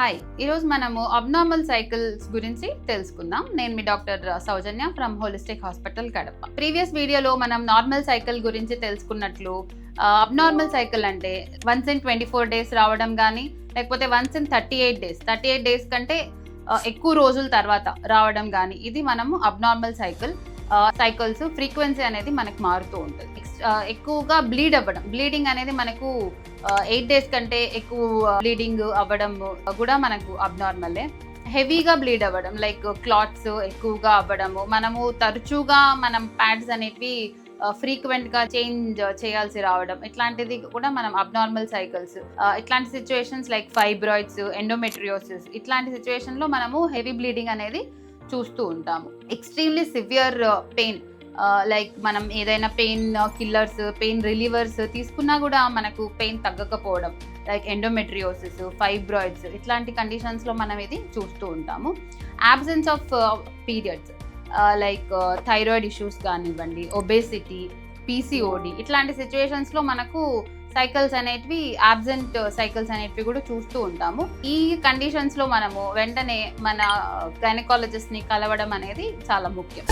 Hi ఈరోజు మనము abnormal cycles గురించి తెలుసుకుందాం. నేను మీ doctor Soujanya from holistic hospital Kadapa. Previous వీడియోలో మనం నార్మల్ సైకిల్ గురించి తెలుసుకున్నట్లు అబ్నార్మల్ సైకిల్ అంటే once in twenty four days రావడం కానీ లేకపోతే once in thirty eight days thirty eight days కంటే ఎక్కువ రోజుల తర్వాత రావడం కానీ ఇది మనము అబ్నార్మల్ సైకిల్ సైకిల్స్ ఫ్రీక్వెన్సీ అనేది మనకు మారుతూ ఉంటుంది. ఎక్కువగా బ్లీడ్ అవ్వడం. బ్లీడింగ్ అనేది మనకు ఎయిట్ డేస్ కంటే ఎక్కువ బ్లీడింగ్ అవ్వడం కూడా మనకు అబ్నార్మలే హెవీగా బ్లీడ్ అవ్వడం లైక్ క్లాట్స్ ఎక్కువగా అవ్వడము మనము తరచుగా మనం ప్యాడ్స్ అనేటివి ఫ్రీక్వెంట్గా చేంజ్ చేయాల్సి రావడం ఇట్లాంటిది కూడా మనం అబ్నార్మల్ సైకిల్స్ ఇట్లాంటి సిచ్యువేషన్స్ లైక్ ఫైబ్రాయిడ్స్ ఎండోమెట్రియోసిస్ ఇట్లాంటి సిచ్యువేషన్లో మనము హెవీ బ్లీడింగ్ అనేది చూస్తూ ఉంటాము. ఎక్స్ట్రీమ్లీ సివియర్ పెయిన్ లైక్ మనం ఏదైనా పెయిన్ కిల్లర్స్ పెయిన్ రిలీవర్స్ తీసుకున్నా కూడా మనకు పెయిన్ తగ్గకపోవడం లైక్ ఎండోమెట్రియోసిస్ ఫైబ్రాయిడ్స్ ఇట్లాంటి కండిషన్స్లో మనం ఇది చూస్తూ ఉంటాము. Absence of periods like thyroid issues కానివ్వండి ఒబేసిటీ పీసీఓడి ఇట్లాంటి సిచ్యువేషన్స్లో మనకు సైకిల్స్ అనేటివి ఆబ్సెంట్ సైకిల్స్ అనేటివి కూడా చూస్తూ ఉంటాము. ఈ కండిషన్స్లో మనము వెంటనే మన గైనకాలజిస్ట్ని కలవడం అనేది చాలా ముఖ్యం.